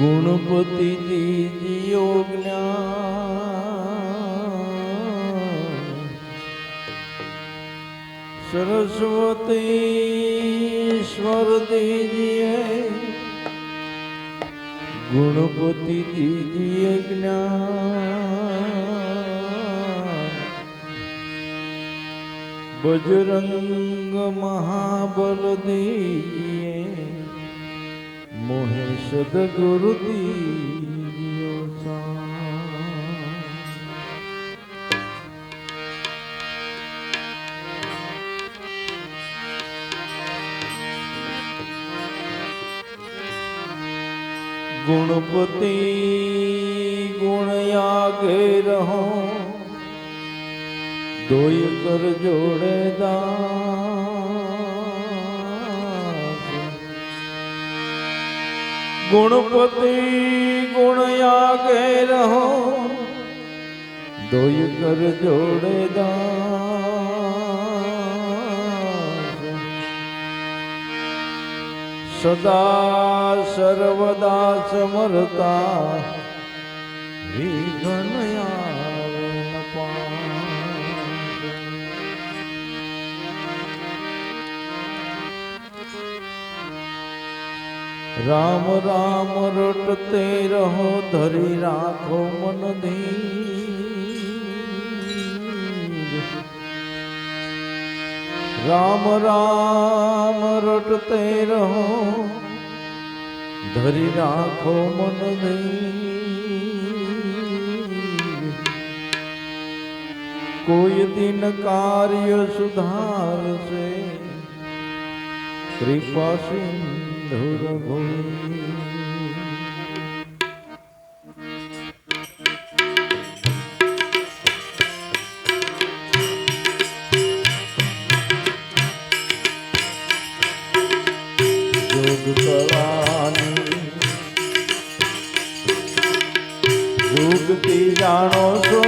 ગુણપતિ દીજીઓ જ્ઞાન સરસ્વતીશ્વર દીજીએ ગુણપતિ દીજીએ જ્ઞાન બજરંગ મહાબલ દીજીએ મોહે સદગુરુ ગુણપતિ ગુણ આગે રહો દોય કર જોડે દાસ ગુણપતિ ગુણ આગે રહો દોય કર જોડે સદા સર્વદા સમરતા વિઘ્ન રામ રામ, રટતે રહો, ધરી રાખો મન રામ રામ, રટતે રહો, ધરી રાખો મન કોઈ દિન કાર્ય સુધારશે, કૃપા સિંધુ રઘુવીર યોગ કલાની યુગથી જાણો છો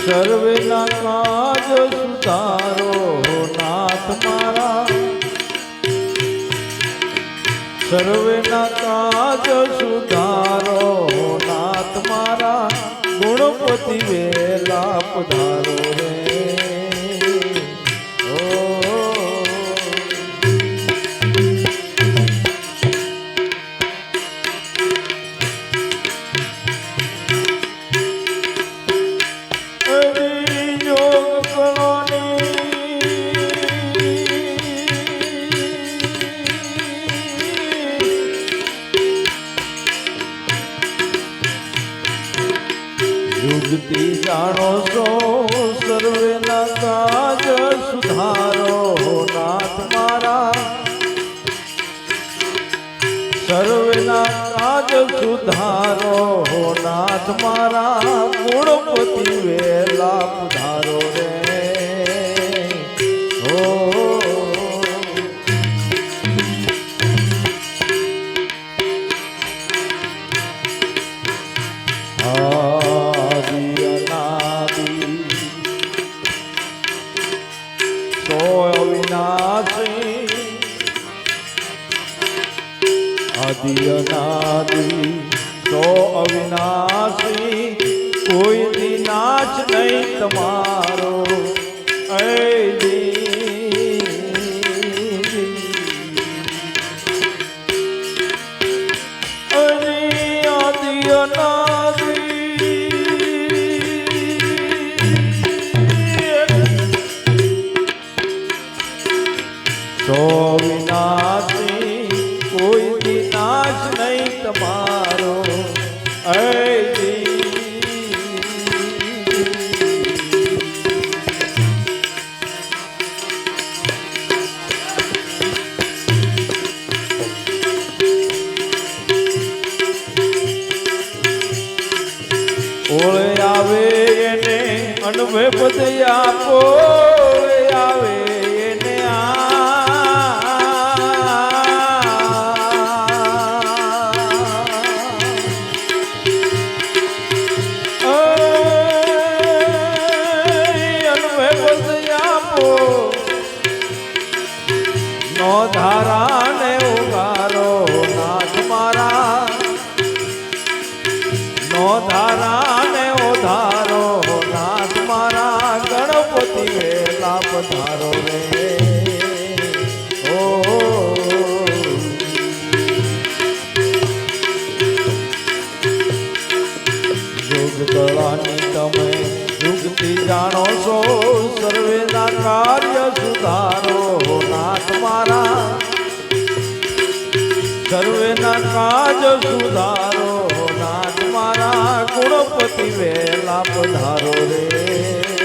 સર્વેના કાજ સર્વેના કાજ સુધારો નાથ મારા ગુણપતિ વેલા પધારો રે સર્વેના કાજ સુધારો નાથ મારા ગુણપતિ વેલા પધારો રે. આદિ અનાદિ તો અવિનાશી કોઈ દી નાચ નહીં તમારો. એ ગણપતિ વેલા પધારો રે. ઓ તમે યુગથી જાણો છો, સર્વેના કાર્ય સુધારો નાથ મારા. સર્વેના કાજ સુધારો નાથ મારા. ગુણપતિ વેલા પધારો રે.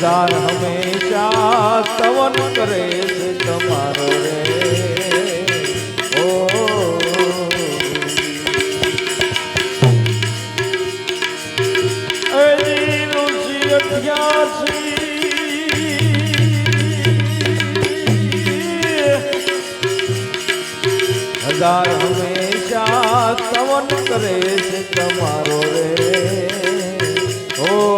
હજાર હંમેશા સવન કરે છે તમારો રે. ઓ હજાર હંમેશા સ્તવન કરે છે તમારો રે. ઓ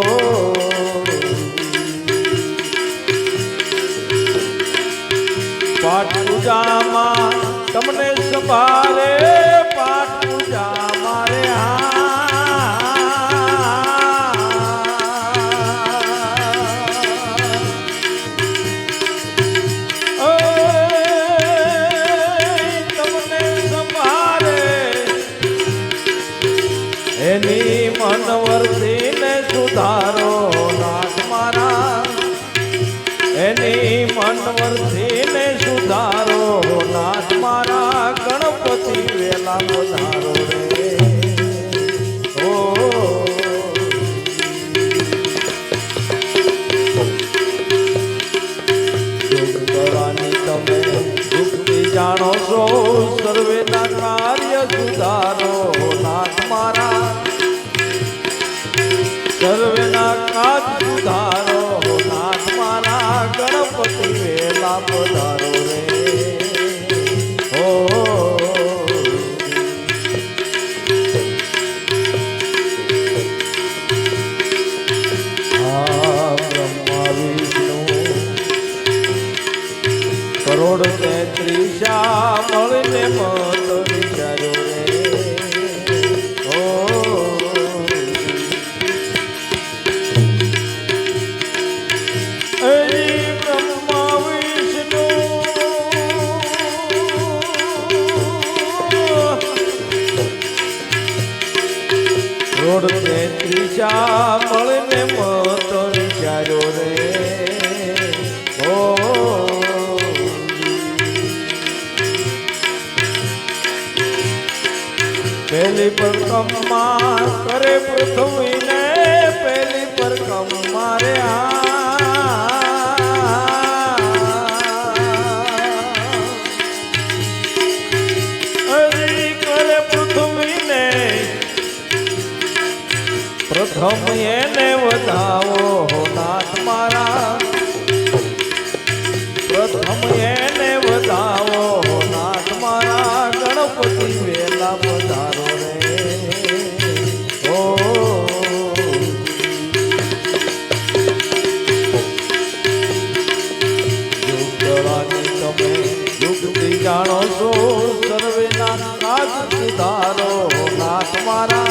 જાણો છો કાર્ય સુધારો નાથ મારા કાજ સુધારો નાથ મારા ગણપતિ વેલા પધારો પરકમમાં કરે પૃથ્વીને પેલી પરકમ મારે કરે પૃથ્વીને પ્રથમ એને વધાવો નાથ જાણો છો? સર્વેના કાજ સુધારો નાથ મારા.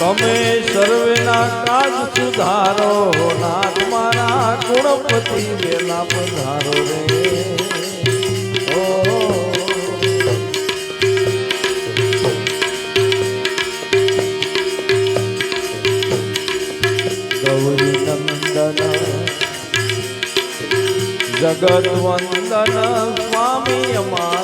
તમે સર્વેના કાજ સુધારો નાથ મારા. ગુણપતિ વેલા પધારો રે. જગત વંદન સ્વામી અમારા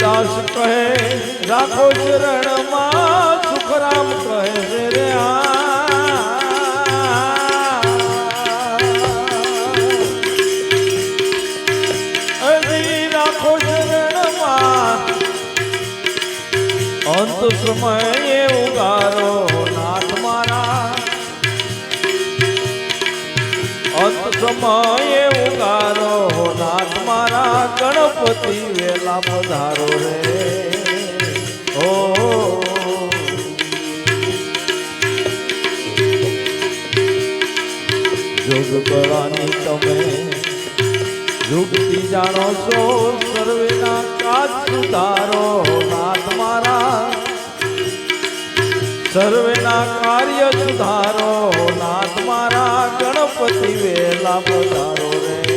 દાસ કહે, રાખો શરણમાં સુખરામ કહે, રે રાખો શરણમાં, અંત સમયે ઉગારો નાથ મારા. અંત સમય પધારો રે. ઓ. જોગ બળાની તમે યુક્તિ જાણો છો, સર્વેના કાજ સુધારો, નાથ મારા. સર્વેના કાર્ય સુધારો, નાથ મારા. ગણપતિ વેલા પધારો રે.